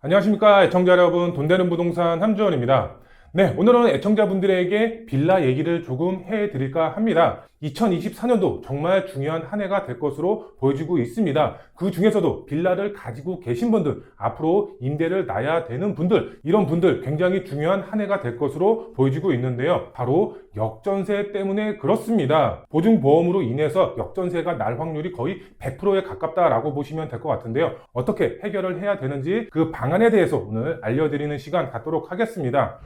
안녕하십니까 애청자 여러분 돈 되는 부동산 함주원입니다. 네 오늘은 애청자분들에게 빌라 얘기를 조금 해드릴까 합니다. 2024년도 정말 중요한 한 해가 될 것으로 보여지고 있습니다. 그 중에서도 빌라를 가지고 계신 분들, 앞으로 임대를 놔야 되는 분들, 이런 분들 굉장히 중요한 한 해가 될 것으로 보여지고 있는데요. 바로 역전세 때문에 그렇습니다. 보증보험으로 인해서 역전세가 날 확률이 거의 100%에 가깝다라고 보시면 될 것 같은데요. 어떻게 해결을 해야 되는지 그 방안에 대해서 오늘 알려드리는 시간 갖도록 하겠습니다.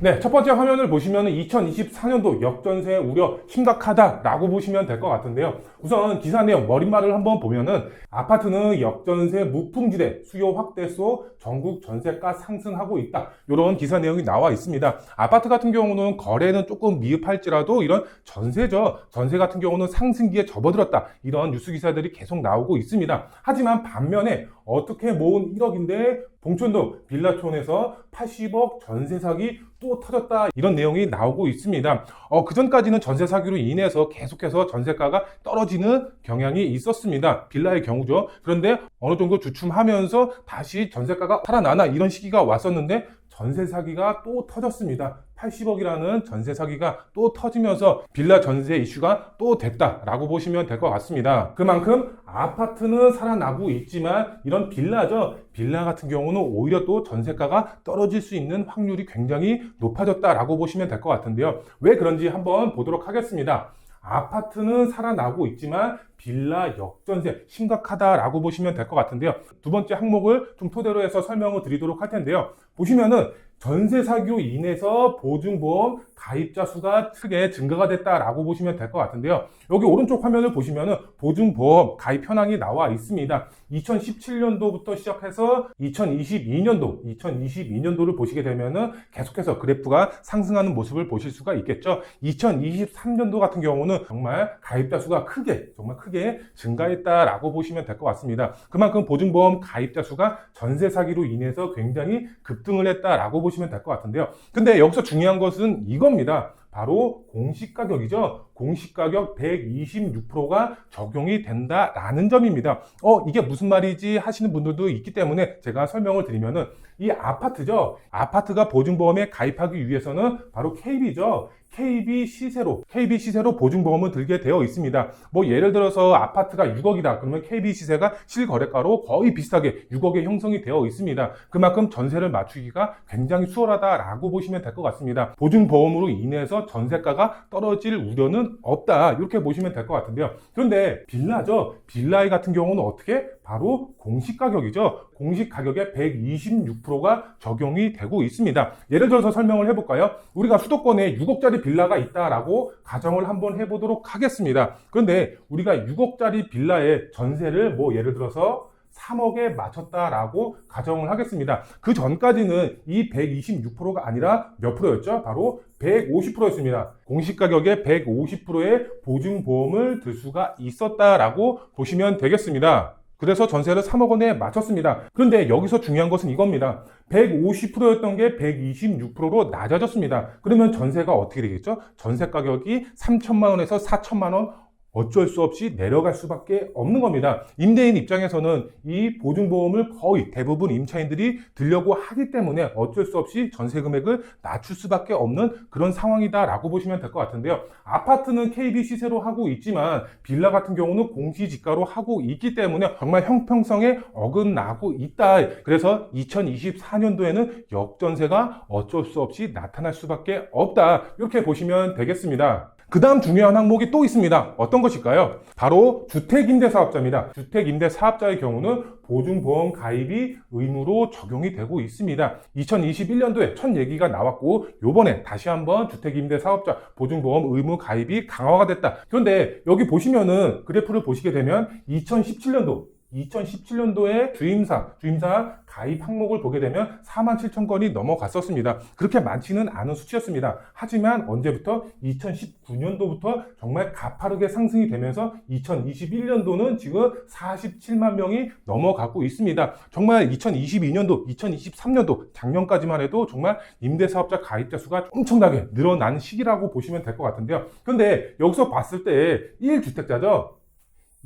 네, 첫 번째 화면을 보시면 2024년도 역전세 우려 심각하다 라고 보시면 될 것 같은데요. 우선 기사 내용 머릿말을 한번 보면은 아파트는 역전세 무풍지대 수요 확대소 전국 전세가 상승하고 있다. 이런 기사 내용이 나와 있습니다. 아파트 같은 경우는 거래는 조금 미흡할지라도 이런 전세죠. 전세 같은 경우는 상승기에 접어들었다. 이런 뉴스 기사들이 계속 나오고 있습니다. 하지만 반면에 어떻게 모은 1억인데 봉천동 빌라촌에서 80억 전세 사기 또 터졌다 이런 내용이 나오고 있습니다. 어, 그 전까지는 전세 사기로 인해서 계속해서 전세가가 떨어지는 경향이 있었습니다. 빌라의 경우죠. 그런데 어느 정도 주춤하면서 다시 전세가가 살아나나 이런 시기가 왔었는데 전세 사기가 또 터졌습니다. 80억이라는 전세 사기가 또 터지면서 빌라 전세 이슈가 또 됐다라고 보시면 될 것 같습니다. 그만큼 아파트는 살아나고 있지만 이런 빌라죠. 빌라 같은 경우는 오히려 또 전세가가 떨어질 수 있는 확률이 굉장히 높아졌다라고 보시면 될 것 같은데요. 왜 그런지 한번 보도록 하겠습니다. 아파트는 살아나고 있지만 빌라 역전세 심각하다라고 보시면 될 것 같은데요. 두 번째 항목을 좀 토대로 해서 설명을 드리도록 할 텐데요. 보시면은 전세 사기로 인해서 보증보험 가입자 수가 크게 증가가 됐다라고 보시면 될 것 같은데요. 여기 오른쪽 화면을 보시면은 보증보험 가입 현황이 나와 있습니다. 2017년도부터 시작해서 2022년도, 2022년도를 보시게 되면은 계속해서 그래프가 상승하는 모습을 보실 수가 있겠죠. 2023년도 같은 경우는 정말 가입자 수가 크게, 정말 크게 증가했다라고 보시면 될 것 같습니다. 그만큼 보증보험 가입자 수가 전세 사기로 인해서 굉장히 급등을 했다라고 보시면 될 것 같은데요. 근데 여기서 중요한 것은 이 겁니다. 바로 공시가격이죠. 공시가격 126%가 적용이 된다라는 점입니다. 어, 이게 무슨 말이지 하시는 분들도 있기 때문에 제가 설명을 드리면은 이 아파트죠. 아파트가 보증보험에 가입하기 위해서는 바로 KB죠. KB 시세로, KB 시세로 보증보험을 들게 되어 있습니다. 뭐 예를 들어서 아파트가 6억이다. 그러면 KB 시세가 실거래가로 거의 비슷하게 6억에 형성이 되어 있습니다. 그만큼 전세를 맞추기가 굉장히 수월하다라고 보시면 될 것 같습니다. 보증보험으로 인해서 전세가가 떨어질 우려는 없다. 이렇게 보시면 될 것 같은데요. 그런데 빌라죠. 빌라의 같은 경우는 어떻게? 바로 공시 가격이죠. 공시 가격의 126%가 적용이 되고 있습니다. 예를 들어서 설명을 해볼까요? 우리가 수도권에 6억짜리 빌라가 있다라고 가정을 한번 해보도록 하겠습니다. 그런데 우리가 6억짜리 빌라의 전세를 뭐 예를 들어서 3억에 맞췄다라고 가정을 하겠습니다. 그 전까지는 이 126%가 아니라 몇 프로였죠? 바로 150%였습니다. 공시가격의 150%의 보증보험을 들 수가 있었다라고 보시면 되겠습니다. 그래서 전세를 3억 원에 맞췄습니다. 그런데 여기서 중요한 것은 이겁니다. 150%였던 게 126%로 낮아졌습니다. 그러면 전세가 어떻게 되겠죠? 전세 가격이 3천만 원에서 4천만 원 어쩔 수 없이 내려갈 수밖에 없는 겁니다. 임대인 입장에서는 이 보증보험을 거의 대부분 임차인들이 들려고 하기 때문에 어쩔 수 없이 전세 금액을 낮출 수밖에 없는 그런 상황이다라고 보시면 될 것 같은데요. 아파트는 KB 시세로 하고 있지만 빌라 같은 경우는 공시지가로 하고 있기 때문에 정말 형평성에 어긋나고 있다. 그래서 2024년도에는 역전세가 어쩔 수 없이 나타날 수밖에 없다. 이렇게 보시면 되겠습니다. 그 다음 중요한 항목이 또 있습니다. 어떤 것일까요? 바로 주택임대사업자입니다. 주택임대사업자의 경우는 보증보험 가입이 의무로 적용이 되고 있습니다. 2021년도에 첫 얘기가 나왔고 요번에 다시 한번 주택임대사업자 보증보험 의무 가입이 강화가 됐다. 그런데 여기 보시면은 그래프를 보시게 되면 2017년도 2017년도에 주임사, 주임사 가입 항목을 보게 되면 4만 7천 건이 넘어갔었습니다. 그렇게 많지는 않은 수치였습니다. 하지만 언제부터? 2019년도부터 정말 가파르게 상승이 되면서 2021년도는 지금 47만 명이 넘어가고 있습니다. 정말 2022년도, 2023년도, 작년까지만 해도 정말 임대사업자 가입자 수가 엄청나게 늘어난 시기라고 보시면 될 것 같은데요. 근데 여기서 봤을 때 1주택자죠?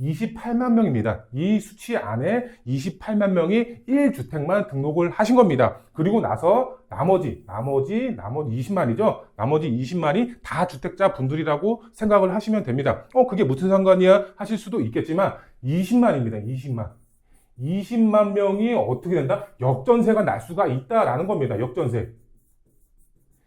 28만 명입니다. 이 수치 안에 28만 명이 1주택만 등록을 하신 겁니다. 그리고 나서 나머지, 나머지, 나머지 20만이죠? 나머지 20만이 다 주택자 분들이라고 생각을 하시면 됩니다. 어, 그게 무슨 상관이야? 하실 수도 있겠지만 20만입니다. 20만. 20만 명이 어떻게 된다? 역전세가 날 수가 있다라는 겁니다. 역전세.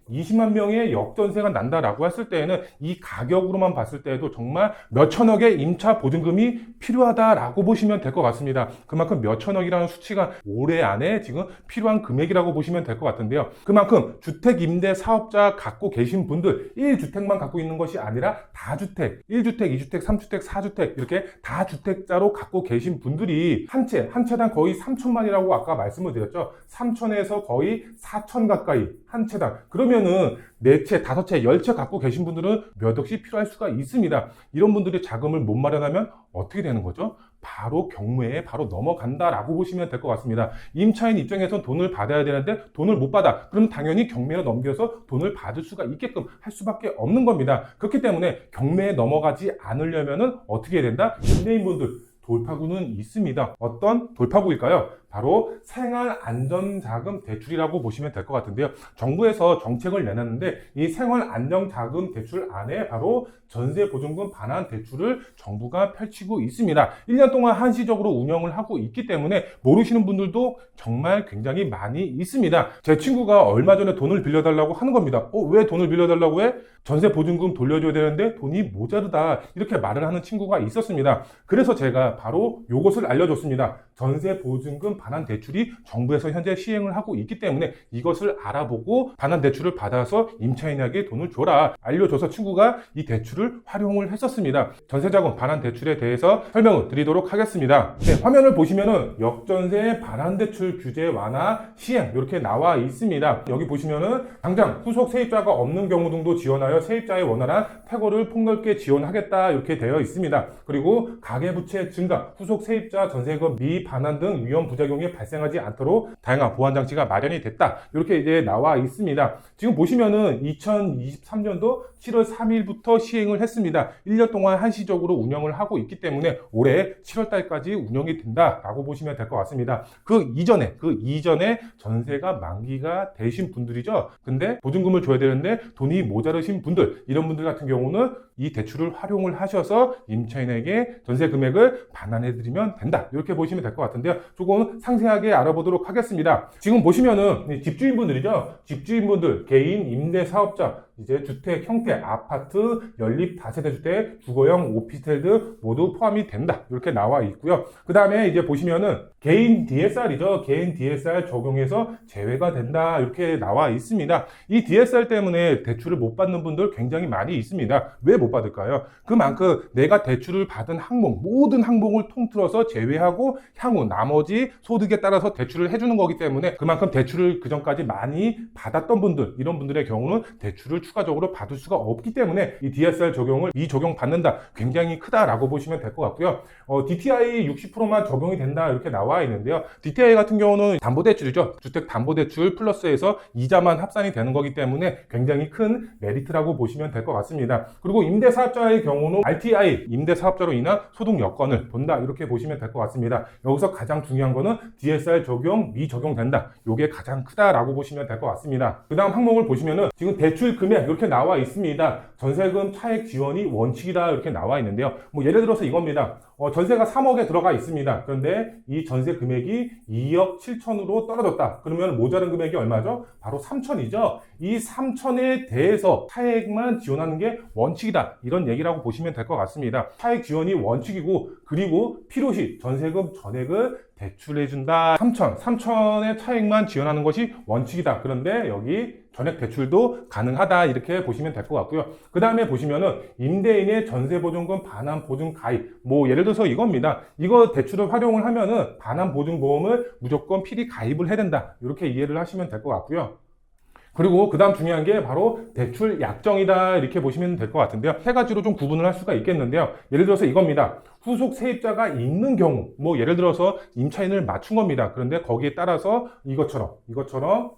20만 명의 역전세가 난다라고 했을 때에는 이 가격으로만 봤을 때에도 정말 몇천억의 임차 보증금이 필요하다라고 보시면 될 것 같습니다. 그만큼 몇천억이라는 수치가 올해 안에 지금 필요한 금액이라고 보시면 될 것 같은데요. 그만큼 주택 임대 사업자 갖고 계신 분들 1주택만 갖고 있는 것이 아니라 다주택, 1주택, 2주택, 3주택, 4주택 이렇게 다주택자로 갖고 계신 분들이 한 채, 한 채당 거의 3천만이라고 아까 말씀을 드렸죠. 3천에서 거의 4천 가까이 한 채당. 그러면 은 네 채, 다섯 채, 열 채 갖고 계신 분들은 몇 억씩 필요할 수가 있습니다. 이런 분들이 자금을 못 마련하면 어떻게 되는 거죠? 바로 경매에 바로 넘어간다라고 보시면 될 것 같습니다. 임차인 입장에선 돈을 받아야 되는데 돈을 못 받아. 그럼 당연히 경매로 넘겨서 돈을 받을 수가 있게끔 할 수밖에 없는 겁니다. 그렇기 때문에 경매에 넘어가지 않으려면은 어떻게 해야 된다? 임대인분들 돌파구는 있습니다. 어떤 돌파구일까요? 바로 생활 안전자금 대출이라고 보시면 될 것 같은데요. 정부에서 정책을 내놨는데 이 생활 안정자금 대출 안에 바로 전세 보증금 반환 대출을 정부가 펼치고 있습니다. 1년 동안 한시적으로 운영을 하고 있기 때문에 모르시는 분들도 정말 굉장히 많이 있습니다. 제 친구가 얼마 전에 돈을 빌려달라고 하는 겁니다. 어, 왜 돈을 빌려달라고 해? 전세 보증금 돌려줘야 되는데 돈이 모자르다. 이렇게 말을 하는 친구가 있었습니다. 그래서 제가 바로 이것을 알려줬습니다. 전세 보증금 반환 대출이 정부에서 현재 시행을 하고 있기 때문에 이것을 알아보고 반환 대출을 받아서 임차인에게 돈을 줘라 알려줘서 친구가 이 대출을 활용을 했었습니다. 전세자금 반환 대출에 대해서 설명을 드리도록 하겠습니다. 네, 화면을 보시면은 역전세 반환 대출 규제 완화 시행 이렇게 나와 있습니다. 여기 보시면은 당장 후속 세입자가 없는 경우 등도 지원하여 세입자의 원활한 퇴거를 폭넓게 지원하겠다 이렇게 되어 있습니다. 그리고 가계부채 증가, 후속 세입자 전세금 미반환 등 위험 부작용 이 발생하지 않도록 다양한 보완 장치가 마련이 됐다. 이렇게 이제 나와 있습니다. 지금 보시면은 2023년도 7월 3일부터 시행을 했습니다. 1년 동안 한시적으로 운영을 하고 있기 때문에 올해 7월 달까지 운영이 된다라고 보시면 될 것 같습니다. 그 이전에 그 이전에 전세가 만기가 되신 분들이죠. 근데 보증금을 줘야 되는데 돈이 모자르신 분들 이런 분들 같은 경우는 이 대출을 활용을 하셔서 임차인에게 전세 금액을 반환해 드리면 된다. 이렇게 보시면 될 것 같은데요. 조금 상세하게 알아보도록 하겠습니다. 지금 보시면은 이 집주인분들이죠. 집주인분들, 개인 임대 사업자, 이제 주택 형태, 아파트, 연립 다세대 주택, 주거형 오피스텔 등 모두 포함이 된다. 이렇게 나와 있고요. 그 다음에 이제 보시면은 개인 DSR이죠. 개인 DSR 적용해서 제외가 된다. 이렇게 나와 있습니다. 이 DSR 때문에 대출을 못 받는 분들 굉장히 많이 있습니다. 왜 못 받을까요? 그만큼 내가 대출을 받은 항목, 모든 항목을 통틀어서 제외하고 향후 나머지 소득에 따라서 대출을 해주는 거기 때문에 그만큼 대출을 그 전까지 많이 받았던 분들, 이런 분들의 경우는 대출을 추가적으로 받을 수가 없기 때문에 이 DSR 적용을 미적용 받는다 굉장히 크다라고 보시면 될 것 같고요. 어, DTI 60%만 적용이 된다 이렇게 나와 있는데요. DTI 같은 경우는 담보대출이죠. 주택 담보대출 플러스에서 이자만 합산이 되는 거기 때문에 굉장히 큰 메리트라고 보시면 될 것 같습니다. 그리고 임대사업자의 경우는 RTI 임대사업자로 인한 소득 여건을 본다 이렇게 보시면 될 것 같습니다. 여기서 가장 중요한 거는 DSR 적용 미적용된다. 이게 가장 크다라고 보시면 될 것 같습니다. 그 다음 항목을 보시면은 지금 대출 금액 이렇게 나와 있습니다. 전세금 차액 지원이 원칙이다 이렇게 나와 있는데요. 뭐 예를 들어서 이겁니다. 어, 전세가 3억에 들어가 있습니다. 그런데 이 전세 금액이 2억 7천으로 떨어졌다. 그러면 모자른 금액이 얼마죠? 바로 3천이죠. 이 3천에 대해서 차액만 지원하는 게 원칙이다. 이런 얘기라고 보시면 될 것 같습니다. 차액 지원이 원칙이고 그리고 필요시 전세금 전액을 대출해준다. 3천, 3천의 차액만 지원하는 것이 원칙이다. 그런데 여기 전액 대출도 가능하다 이렇게 보시면 될 것 같고요. 그 다음에 보시면은 임대인의 전세보증금 반환 보증 가입 뭐 예를 들어서 이겁니다. 이거 대출을 활용을 하면은 반환 보증 보험을 무조건 필히 가입을 해야 된다. 이렇게 이해를 하시면 될 것 같고요. 그리고 그 다음 중요한 게 바로 대출 약정이다 이렇게 보시면 될 것 같은데요. 세 가지로 좀 구분을 할 수가 있겠는데요. 예를 들어서 이겁니다. 후속 세입자가 있는 경우, 뭐 예를 들어서 임차인을 맞춘 겁니다. 그런데 거기에 따라서 이것처럼, 이것처럼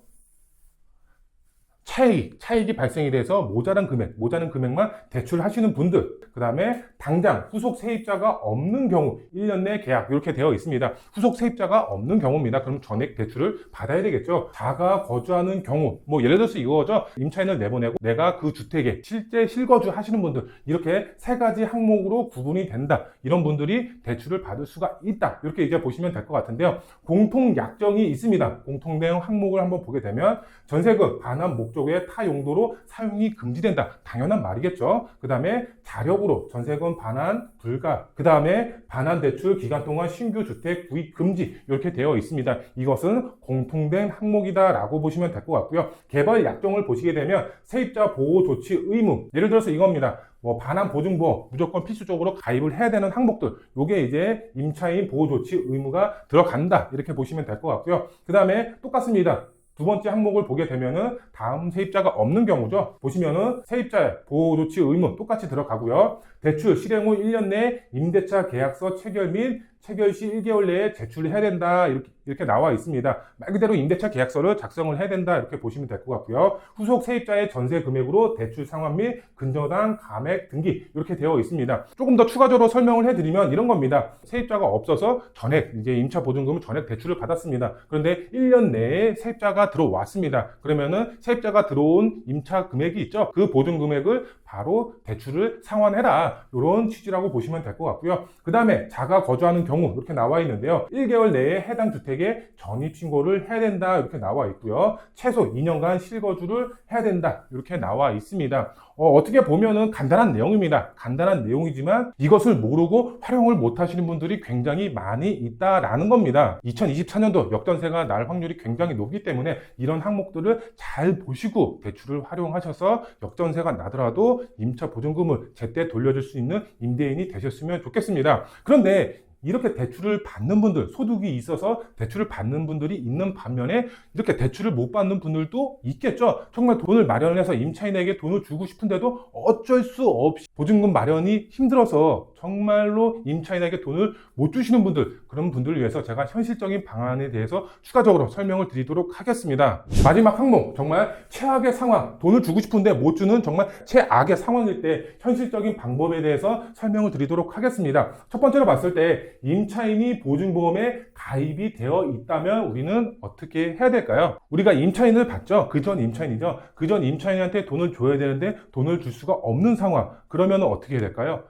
차익, 차익이 발생이 돼서 모자란 금액, 모자란 금액만 대출하시는 분들, 그 다음에 당장 후속 세입자가 없는 경우, 1년 내 계약, 이렇게 되어 있습니다. 후속 세입자가 없는 경우입니다. 그럼 전액 대출을 받아야 되겠죠. 자가 거주하는 경우, 뭐 예를 들어서 이거죠. 임차인을 내보내고 내가 그 주택에 실제 실거주 하시는 분들, 이렇게 세 가지 항목으로 구분이 된다. 이런 분들이 대출을 받을 수가 있다. 이렇게 이제 보시면 될 것 같은데요. 공통 약정이 있습니다. 공통 내용 항목을 한번 보게 되면 전세금 반환 목 적의 타 용도로 사용이 금지된다. 당연한 말이겠죠. 그 다음에 자력으로 전세금 반환 불가. 그 다음에 반환 대출 기간 동안 신규 주택 구입 금지. 이렇게 되어 있습니다. 이것은 공통된 항목이다라고 보시면 될 것 같고요. 개발 약정을 보시게 되면 세입자 보호 조치 의무. 예를 들어서 이겁니다. 뭐 반환 보증보험 무조건 필수적으로 가입을 해야 되는 항목들 요게 이제 임차인 보호 조치 의무가 들어간다 이렇게 보시면 될 것 같고요 그 다음에 똑같습니다 두 번째 항목을 보게 되면은 다음 세입자가 없는 경우죠. 보시면은 세입자의 보호 조치 의무 똑같이 들어가고요. 대출 실행 후 1년 내 임대차 계약서 체결 및 체결 시 1개월 내에 제출을 해야 된다. 이렇게, 이렇게 나와 있습니다. 말 그대로 임대차 계약서를 작성을 해야 된다. 이렇게 보시면 될 것 같고요. 후속 세입자의 전세 금액으로 대출 상환 및 근저당 감액 등기 이렇게 되어 있습니다. 조금 더 추가적으로 설명을 해드리면 이런 겁니다. 세입자가 없어서 전액, 이제 임차 보증금을 전액 대출을 받았습니다. 그런데 1년 내에 세입자가 들어왔습니다. 그러면은 세입자가 들어온 임차 금액이 있죠. 그 보증 금액을 바로 대출을 상환해라. 이런 취지라고 보시면 될 것 같고요. 그 다음에 자가 거주하는 경우 이렇게 나와 있는데요. 1개월 내에 해당 주택 에 전입 신고를 해야 된다. 이렇게 나와 있고요. 최소 2년간 실거주를 해야 된다. 이렇게 나와 있습니다. 어, 떻게 보면은 간단한 내용입니다. 간단한 내용이지만 이것을 모르고 활용을 못 하시는 분들이 굉장히 많이 있다라는 겁니다. 2024년도 역전세가 날 확률이 굉장히 높기 때문에 이런 항목들을 잘 보시고 대출을 활용하셔서 역전세가 나더라도 임차 보증금을 제때 돌려줄 수 있는 임대인이 되셨으면 좋겠습니다. 그런데 이렇게 대출을 받는 분들, 소득이 있어서 대출을 받는 분들이 있는 반면에 이렇게 대출을 못 받는 분들도 있겠죠. 정말 돈을 마련해서 임차인에게 돈을 주고 싶은데도 어쩔 수 없이 보증금 마련이 힘들어서 정말로 임차인에게 돈을 못 주시는 분들, 그런 분들을 위해서 제가 현실적인 방안에 대해서 추가적으로 설명을 드리도록 하겠습니다. 마지막 항목, 정말 최악의 상황, 돈을 주고 싶은데 못 주는 정말 최악의 상황일 때 현실적인 방법에 대해서 설명을 드리도록 하겠습니다. 첫 번째로 봤을 때 임차인이 보증보험에 가입이 되어 있다면 우리는 어떻게 해야 될까요? 우리가 임차인을 받죠. 그 전 임차인이죠. 그 전 임차인한테 돈을 줘야 되는데 돈을 줄 수가 없는 상황. 그러면 어떻게 해야 될까요?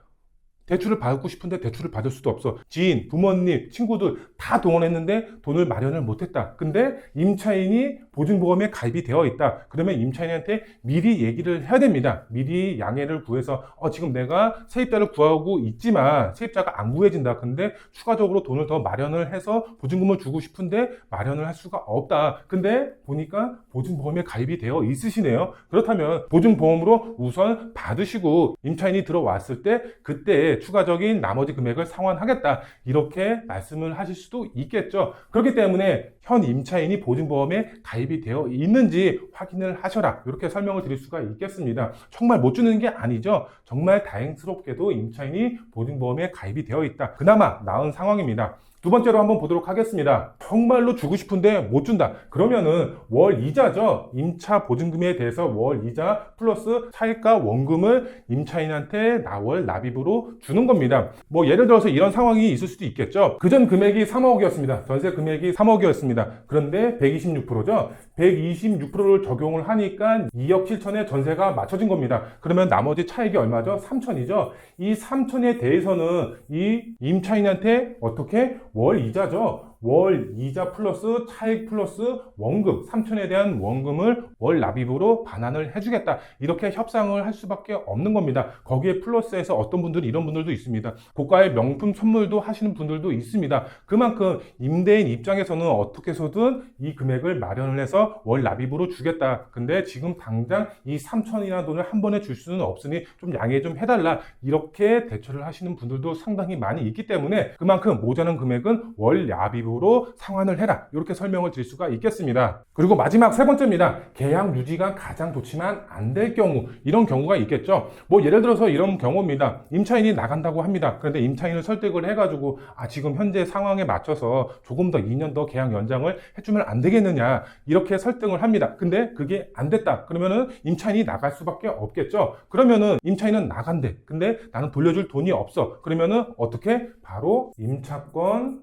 대출을 받고 싶은데 대출을 받을 수도 없어. 지인, 부모님, 친구들 다 동원했는데 돈을 마련을 못했다. 근데 임차인이 보증보험에 가입이 되어 있다. 그러면 임차인한테 미리 얘기를 해야 됩니다. 미리 양해를 구해서 어, 지금 내가 세입자를 구하고 있지만 세입자가 안 구해진다. 근데 추가적으로 돈을 더 마련을 해서 보증금을 주고 싶은데 마련을 할 수가 없다. 근데 보니까 보증보험에 가입이 되어 있으시네요. 그렇다면 보증보험으로 우선 받으시고 임차인이 들어왔을 때 그때 추가적인 나머지 금액을 상환하겠다. 이렇게 말씀을 하실 수도 있겠죠. 그렇기 때문에 현 임차인이 보증보험에 가입이 되어 있는지 확인을 하셔라. 이렇게 설명을 드릴 수가 있겠습니다. 정말 못 주는 게 아니죠. 정말 다행스럽게도 임차인이 보증보험에 가입이 되어 있다. 그나마 나은 상황입니다. 두 번째로 한번 보도록 하겠습니다. 정말로 주고 싶은데 못 준다. 그러면은 월 이자죠. 임차 보증금에 대해서 월 이자 플러스 차익과 원금을 임차인한테 나월 납입으로 주는 겁니다. 뭐 예를 들어서 이런 상황이 있을 수도 있겠죠. 그전 금액이 3억이었습니다. 전세 금액이 3억이었습니다. 그런데 126%죠. 126%를 적용을 하니까 2억 7천의 전세가 맞춰진 겁니다. 그러면 나머지 차익이 얼마죠? 3천이죠. 이 3천에 대해서는 이 임차인한테 어떻게 월 이자죠. 월 이자 플러스 차익 플러스 원금 3천에 대한 원금을 월 납입으로 반환을 해주겠다. 이렇게 협상을 할 수밖에 없는 겁니다. 거기에 플러스해서 어떤 분들이 이런 분들도 있습니다. 고가의 명품 선물도 하시는 분들도 있습니다. 그만큼 임대인 입장에서는 어떻게 해서든 이 금액을 마련을 해서 월 납입으로 주겠다. 근데 지금 당장 이 3천이나 돈을 한 번에 줄 수는 없으니 좀 양해 좀 해달라. 이렇게 대처를 하시는 분들도 상당히 많이 있기 때문에 그만큼 모자란 금액은 월 납입 방식으로 상환을 해라. 이렇게 설명을 드릴 수가 있겠습니다. 그리고 마지막 세 번째입니다. 계약 유지가 가장 좋지만 안 될 경우 이런 경우가 있겠죠. 뭐 예를 들어서 이런 경우입니다. 임차인이 나간다고 합니다. 그런데 임차인을 설득을 해가지고 아 지금 현재 상황에 맞춰서 조금 더 2년 더 계약 연장을 해주면 안 되겠느냐 이렇게 설득을 합니다. 근데 그게 안 됐다. 그러면은 임차인이 나갈 수밖에 없겠죠. 그러면은 임차인은 나간대. 근데 나는 돌려줄 돈이 없어. 그러면은 어떻게 바로 임차권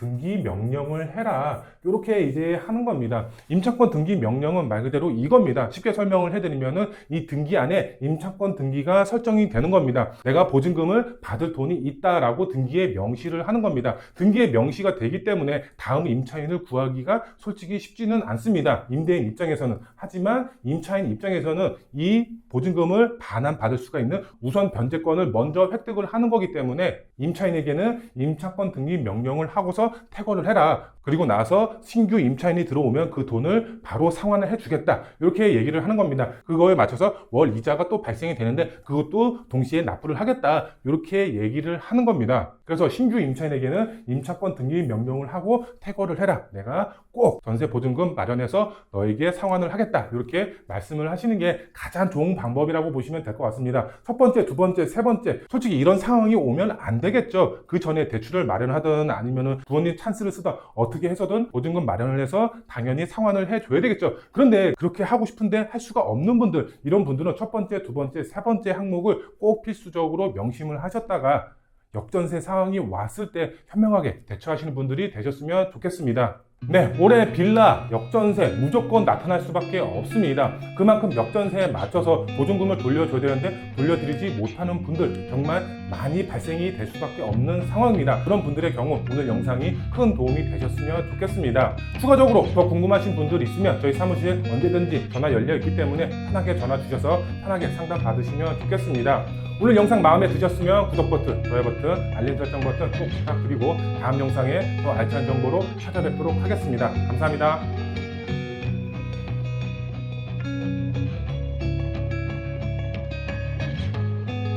등기 명령을 해라. 이렇게 이제 하는 겁니다. 임차권 등기 명령은 말 그대로 이겁니다. 쉽게 설명을 해드리면은 이 등기 안에 임차권 등기가 설정이 되는 겁니다. 내가 보증금을 받을 돈이 있다라고 등기에 명시를 하는 겁니다. 등기에 명시가 되기 때문에 다음 임차인을 구하기가 솔직히 쉽지는 않습니다. 임대인 입장에서는. 하지만 임차인 입장에서는 이 보증금을 반환 받을 수가 있는 우선 변제권을 먼저 획득을 하는 거기 때문에 임차인에게는 임차권 등기 명령을 하고서 퇴거를 해라. 그리고 나서 신규 임차인이 들어오면 그 돈을 바로 상환을 해주겠다. 이렇게 얘기를 하는 겁니다. 그거에 맞춰서 월 이자가 또 발생이 되는데 그것도 동시에 납부를 하겠다. 이렇게 얘기를 하는 겁니다. 그래서 신규 임차인에게는 임차권 등기 명령을 하고 퇴거를 해라. 내가 꼭 전세 보증금 마련해서 너에게 상환을 하겠다. 이렇게 말씀을 하시는 게 가장 좋은 방법이라고 보시면 될 것 같습니다. 첫 번째, 두 번째, 세 번째. 솔직히 이런 상황이 오면 안 되겠죠. 그 전에 대출을 마련하든 아니면은 부모님 찬스를 쓰든 어떻게 해서든 보증금 마련을 해서 당연히 상환을 해줘야 되겠죠. 그런데 그렇게 하고 싶은데 할 수가 없는 분들, 이런 분들은 첫 번째, 두 번째, 세 번째 항목을 꼭 필수적으로 명심을 하셨다가 역전세 상황이 왔을 때 현명하게 대처하시는 분들이 되셨으면 좋겠습니다. 네, 올해 빌라 역전세 무조건 나타날 수밖에 없습니다. 그만큼 역전세에 맞춰서 보증금을 돌려줘야 되는데 돌려드리지 못하는 분들 정말 많이 발생이 될 수밖에 없는 상황입니다. 그런 분들의 경우 오늘 영상이 큰 도움이 되셨으면 좋겠습니다. 추가적으로 더 궁금하신 분들 있으면 저희 사무실 언제든지 전화 열려 있기 때문에 편하게 전화 주셔서 편하게 상담 받으시면 좋겠습니다. 오늘 영상 마음에 드셨으면 구독 버튼, 좋아요 버튼, 알림 설정 버튼 꼭 부탁드리고 다음 영상에 더 알찬 정보로 찾아뵙도록 하겠습니다. 감사합니다.